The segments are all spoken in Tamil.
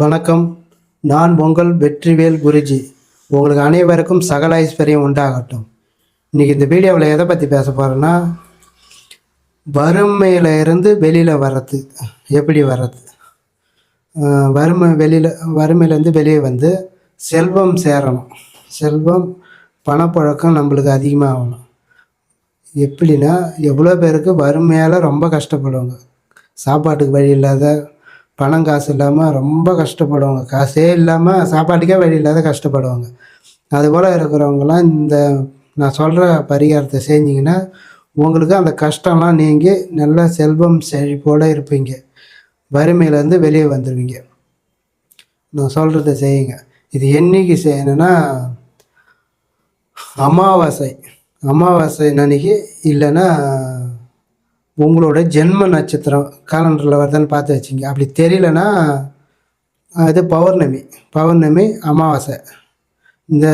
வணக்கம். நான் உங்கள் வெற்றிவேல் குருஜி. உங்களுக்கு அனைவருக்கும் சகல ஐஸ்வர்யம் உண்டாகட்டும். இன்னைக்கு இந்த வீடியோவில் எதை பற்றி பேச போகிறேன்னா வறுமையில் இருந்து வெளியில் வர்றது. எப்படி வர்றது? வறுமை வெளியில் வறுமையிலேருந்து வெளியே வந்து செல்வம் சேரணும். செல்வம் பணப்பழக்கம் நம்மளுக்கு அதிகமாகணும் எப்படின்னா எவ்வளோ பேருக்கு வறுமையால் ரொம்ப கஷ்டப்படுவாங்க. சாப்பாட்டுக்கு வழி இல்லாத பணம் காசு இல்லாமல் ரொம்ப கஷ்டப்படுவாங்க. காசே இல்லாமல் சாப்பாட்டுக்கே வழி இல்லாத கஷ்டப்படுவாங்க. அதுபோல் இருக்கிறவங்களாம் இந்த நான் சொல்கிற பரிகாரத்தை செஞ்சிங்கன்னா உங்களுக்கு அந்த கஷ்டம்லாம் நீங்கி நல்ல செல்வம் செழிப்போடு இருப்பீங்க. வறுமையிலேருந்து வெளியே வந்துடுவீங்க நான் சொல்கிறத செய்யுங்க. இது என்னைக்கு செய்யணும்னா அமாவாசை. அமாவாசை அன்னைக்கு இல்லைன்னா உங்களோட ஜென்ம நட்சத்திரம் காலண்டரில் வருதுன்னு பார்த்து வச்சுங்க. அப்படி தெரியலனா அது பௌர்ணமி. பௌர்ணமி அமாவாசை. இந்த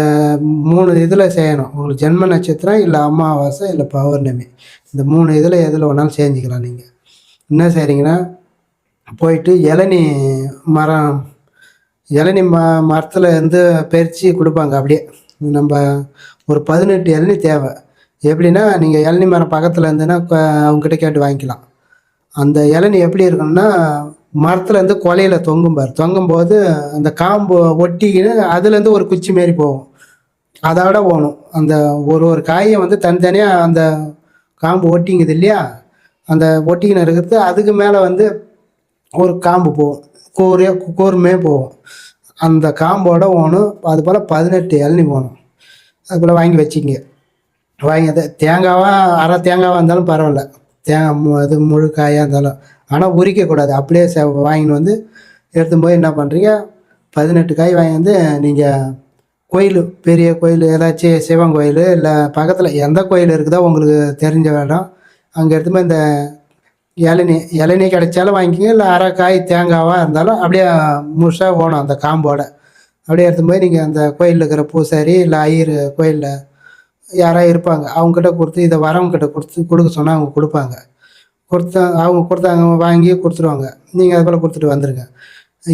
மூணு இதில் செய்யணும். உங்களுக்கு ஜென்ம நட்சத்திரம் இல்லை அமாவாசை இல்லை பௌர்ணமி. இந்த மூணு இதில் எதில் வேணாலும் செஞ்சுக்கலாம் நீங்கள் என்ன செய்கிறீங்கன்னா போயிட்டு இளநி மரம் இளநி ம மரத்தில் இருந்து பறித்து கொடுப்பாங்க. அப்படியே நம்ம ஒரு பதினெட்டு இளநி தேவை. எப்படின்னா நீங்கள் இளநி மரம் பக்கத்தில் இருந்துன்னா அவங்ககிட்ட கேட்டு வாங்கிக்கலாம். அந்த இளநி எப்படி இருக்கணும்னா மரத்துலேருந்து கொலையில் தொங்கும் பாரு. தொங்கும்போது அந்த காம்பு ஒட்டிக்கின்னு அதுலேருந்து ஒரு குச்சி மாரி போகும். அதோட போகணும் அந்த ஒரு ஒரு காயை வந்து தனித்தனியாக அந்த காம்பு ஒட்டிங்குது இல்லையா? அந்த ஒட்டிக்கின்னு இருக்கிறது அதுக்கு மேலே வந்து ஒரு காம்பு போகும். கூரே கூர்மே போகும். அந்த காம்போட ஓணும். அது போல் பதினெட்டு இளநி போகணும் அது போல் வாங்கி வச்சிங்க. வாங்கி அது தேங்காவா அரை தேங்காவாக இருந்தாலும் பரவாயில்ல. தேங்காய் மு இது முழு காயாக இருந்தாலும். ஆனால் உரிக்கக்கூடாது அப்படியே சே வாங்கின்னு வந்து எடுத்துன்னு போய் என்ன பண்ணுறீங்க பதினெட்டு காய் வாங்கி வந்து நீங்கள் கோயில் பெரிய கோயில் ஏதாச்சும் சிவன் கோயில் இல்லை பக்கத்தில் எந்த கோயில் இருக்குதோ உங்களுக்கு தெரிஞ்ச இடம் அங்கே எடுத்து போய் இந்த இளநீ இளநீ கிடைச்சாலும் வாங்கிக்கிங்க. இல்லை அரை காய் தேங்காவாக இருந்தாலும் அப்படியே முழுசாக போகணும் அந்த காம்போட. அப்படியே எடுத்து போய் நீங்கள் அந்த கோயிலில் இருக்கிற பூசாரி இல்லை ஐயர் கோயிலில் யாராவது இருப்பாங்க. அவங்ககிட்ட கொடுத்து இதை வரவங்கக்கிட்ட கொடுத்து கொடுக்க சொன்னால் அவங்க கொடுப்பாங்க. கொடுத்தா அவங்க கொடுத்தாங்க வாங்கி கொடுத்துருவாங்க. நீங்கள் அது போல் கொடுத்துட்டு வந்துடுங்க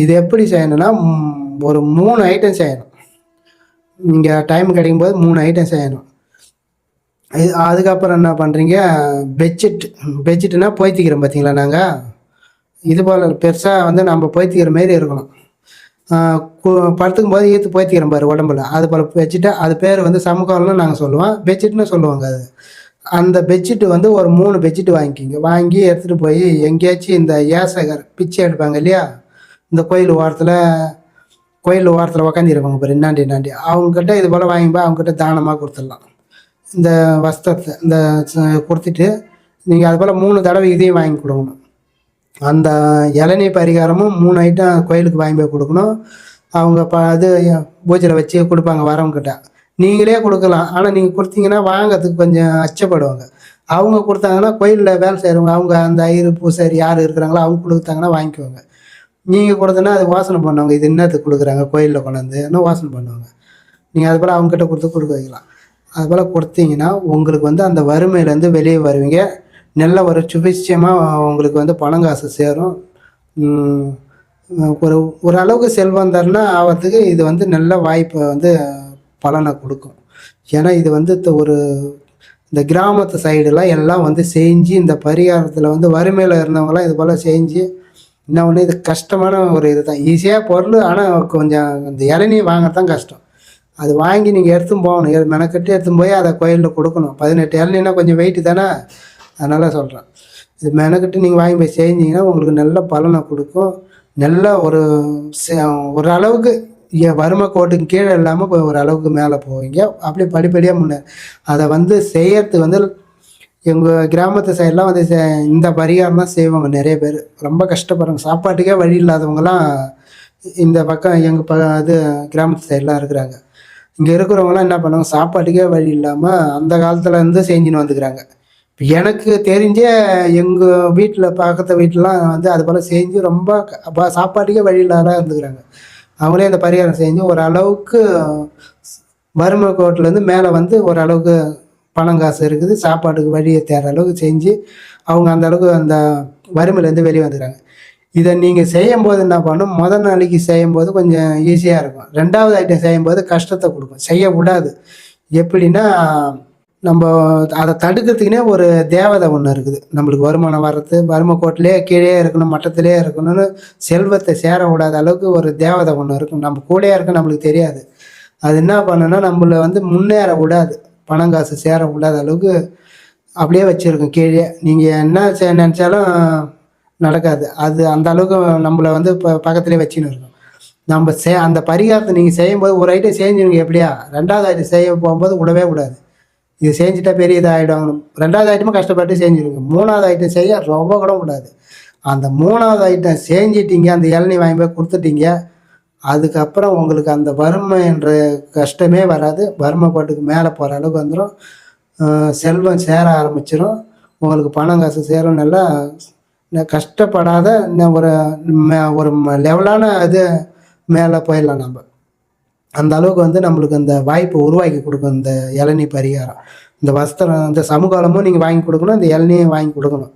இது எப்படி செய்யணும்னா ஒரு மூணு ஐட்டம் செய்யணும். நீங்கள் டைம் கிடைக்கும் போது மூணு ஐட்டம் செய்யணும். இது அதுக்கப்புறம் என்ன பண்ணுறீங்க பெட்ஷீட் பெட்ஷீட்டுனா போய்த்திக்கிறோம் பார்த்தீங்களா நாங்கள் இது போல் பெருசாக வந்து நம்ம போய்த்திக்கிற மாரி இருக்கணும். படுத்துக்கும் போது ஈத்து போய்த்திக்கிறேன் பாரு உடம்புல. அது போல் பெட்ஷீட்டை அது பேர் வந்து சமூகம்னு நாங்கள் சொல்லுவோம். பெட்ஷீட்னு சொல்லுவாங்க அது. அந்த பெட்ஷீட்டு வந்து ஒரு மூணு பெட்ஷீட் வாங்கிக்கிங்க. வாங்கி எடுத்துகிட்டு போய் எங்கேயாச்சும் இந்த ஏசகர் பிச்சை எடுப்பாங்க இல்லையா? இந்த கோயில் ஓரத்தில் கோயில் ஓரத்தில் உக்காந்துருப்பாங்க பாரு இன்னாண்டி இன்னாண்டி. அவங்ககிட்ட இது போல் வாங்கி அவங்ககிட்ட தானமாக கொடுத்துடலாம். இந்த வஸ்திரத்தை இந்த கொடுத்துட்டு நீங்கள் அது போல் மூணு தடவை இதையும் வாங்கி கொடுக்கணும். அந்த இளநீ பரிகாரமும் மூணு ஐட்டம் கோயிலுக்கு வாங்கி போய் கொடுக்கணும். அவங்க ப இது பூஜையில் வச்சு கொடுப்பாங்க வரவங்கிட்ட நீங்களே கொடுக்கலாம். ஆனால் நீங்கள் கொடுத்தீங்கன்னா வாங்கிறதுக்கு கொஞ்சம் அச்சப்படுவாங்க. அவங்க கொடுத்தாங்கன்னா கோயிலில் வேலை செய்கிறவங்க அவங்க அந்த ஐயர் பூசாரி யார் இருக்கிறாங்களோ அவங்க கொடுத்தாங்கன்னா வாங்கிக்குவாங்க. நீங்கள் கொடுத்தனா அது வாசனை பண்ணுவாங்க. இது என்னத்துக்கு கொடுக்குறாங்க? கோயிலில் கொண்டாந்து இன்னும் வாசனை பண்ணுவாங்க? நீங்கள் அது போல் அவங்ககிட்ட கொடுத்து கொடுக்க வைக்கலாம் அது போல் கொடுத்தீங்கன்னா உங்களுக்கு வந்து அந்த வறுமையிலேருந்து வெளியே வருவீங்க. நல்ல ஒரு சுபிட்சமாக உங்களுக்கு வந்து பணம் காசு சேரும். ஒரு ஒரு அளவுக்கு செல்வந்தர்னா ஆகிறதுக்கு இது வந்து நல்ல வாய்ப்பை வந்து பலனை கொடுக்கும். ஏன்னா இது வந்து த- ஒரு இந்த கிராமத்து சைடுலாம் எல்லாம் வந்து செஞ்சு இந்த பரிகாரத்தில் வந்து வறுமையில் இருந்தவங்களாம் இது போல் செஞ்சு என்ன ஒன்று இது கஷ்டமான ஒரு இது தான் ஈஸியாக பொருள் ஆனால் கொஞ்சம் இந்த இளநீ வாங்கத்தான் கஷ்டம். அது வாங்கி நீங்கள் எடுத்துன்னு போகணும். எ- மெனக்கட்டி எடுத்துன்னு போய் அதை கோயிலில் கொடுக்கணும். பதினெட்டு இளநீனா கொஞ்சம் வெயிட்டு தானே? அதனால் சொல்கிறேன் இது மெனக்கிட்டு நீங்கள் வாங்கி போய் செஞ்சீங்கன்னா உங்களுக்கு நல்ல பலனை கொடுக்கும். நல்ல ஒரு ஒரு அளவுக்கு எ- வறுமை கோட்டுக்கு கீழே இல்லாமல் போய் ஒரு அளவுக்கு மேலே போவீங்க. அப்படியே படிப்படியாக முன்னே அதை வந்து செய்யறது வந்து எங்கள் கிராமத்து சைடெலாம் வந்து இந்த பரிகாரம் தான் செய்வாங்க நிறைய பேர். ரொம்ப கஷ்டப்படுறாங்க. சாப்பாட்டுக்கே வழி இல்லாதவங்கலாம் இந்த பக்கம் எங்கள் ப இது கிராமத்து சைடெலாம் இருக்கிறாங்க. இங்கே இருக்கிறவங்களாம் என்ன பண்ணுவாங்க? சாப்பாட்டுக்கே வழி இல்லாமல் அந்த காலத்தில் இருந்து செஞ்சுன்னு வந்துக்கிறாங்க. எனக்கு தெரிஞ்ச எங்கள் வீட்டில் பக்கத்து வீட்டிலலாம் வந்து அது போல் செஞ்சு ரொம்ப சாப்பாட்டுக்கே வழி இல்லாத இருந்துக்கிறாங்க. அவங்களே அந்த பரிகாரம் செஞ்சு ஓரளவுக்கு வறுமை கோட்டிலேருந்து மேலே வந்து ஓரளவுக்கு பணம் காசு இருக்குது சாப்பாட்டுக்கு வழியை தேடுற அளவுக்கு செஞ்சு அவங்க அந்த அளவுக்கு அந்த வறுமையிலேருந்து வெளியே வந்துக்கிறாங்க. இதை நீங்கள் செய்யும்போது என்ன பண்ணும்? முதல் நாளைக்கு செய்யும்போது கொஞ்சம் ஈஸியாக இருக்கும். ரெண்டாவது ஐட்டம் செய்யும்போது கஷ்டத்தை கொடுக்கும். செய்யக்கூடாது. எப்படின்னா நம்ம அதை தடுக்கிறதுக்குனே ஒரு தேவதை ஒன்று இருக்குது. நம்மளுக்கு வருமானம் வர்றது வறுமை கோட்டிலே கீழே இருக்கணும் மட்டத்திலே இருக்கணும்னு செல்வத்தை சேர விடாத அளவுக்கு ஒரு தேவதை ஒன்று இருக்கும். நம்ம கூடயே இருக்க நம்மளுக்கு தெரியாது. அது என்ன பண்ணுன்னா நம்மளை வந்து முன்னேற பணம் காசு சேரக்கூடாத அளவுக்கு அப்படியே வச்சுருக்கோம் கீழே. நீங்கள் என்ன நினச்சாலும் நடக்காது. அது அந்த அளவுக்கு நம்மளை வந்து இப்போ பக்கத்துலேயே வச்சுன்னு இருக்கும். நம்ம சே அந்த பரிகாரத்தை நீங்கள் செய்யும்போது ஒரு ஐட்டம் செஞ்சுருங்க எப்படியா? ரெண்டாவது ஐட்டம் செய்ய போகும்போது விடவே கூடாது. இது செஞ்சுட்டா பெரிய இதாகிடும் ரெண்டாவது ஐட்டமும் கஷ்டப்பட்டு செஞ்சுருங்க. மூணாவது ஐட்டம் செய்ய ரொம்ப கூட கூடாது அந்த மூணாவது ஐட்டம் செஞ்சிட்டீங்க அந்த இளநீ வாங்கி போய் கொடுத்துட்டீங்க அதுக்கப்புறம் உங்களுக்கு அந்த வறுமை என்ற கஷ்டமே வராது. வறுமை பாட்டுக்கு மேலே போகிற அளவுக்கு வந்துடும் செல்வம் சேர ஆரம்பிச்சிடும் உங்களுக்கு பணம் காசு சேரும். நல்லா கஷ்டப்படாத ஒரு மே- ஒரு லெவலான இது மேலே போயிடலாம் நம்ம. அந்த அளவுக்கு வந்து நம்மளுக்கு அந்த வாய்ப்பை உருவாக்கி கொடுக்கும் இந்த இளநீ பரிகாரம். இந்த வஸ்திரம் இந்த சமூகமும் நீங்கள் வாங்கி கொடுக்கணும் இந்த இளநியும் வாங்கி கொடுக்கணும்.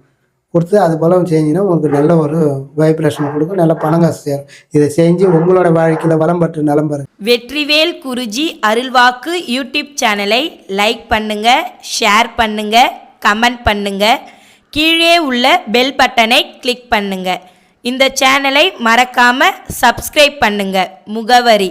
கொடுத்து அது போல் செஞ்சீங்கன்னா உங்களுக்கு நல்ல ஒரு வைப்ரேஷன் கொடுக்கும் நல்ல பணம் காசு சேரும். இதை செஞ்சு உங்களோட வாழ்க்கையில் வளம் பெற்று நலம் பெறுங்க. வெற்றிவேல் குருஜி அருள்வாக்கு யூடியூப் சேனலை லைக் பண்ணுங்க ஷேர் பண்ணுங்க கமெண்ட் பண்ணுங்க. கீழே உள்ள பெல் பட்டனை கிளிக் பண்ணுங்க. இந்த சேனலை மறக்காம சப்ஸ்கிரைப் பண்ணுங்க முகவரி.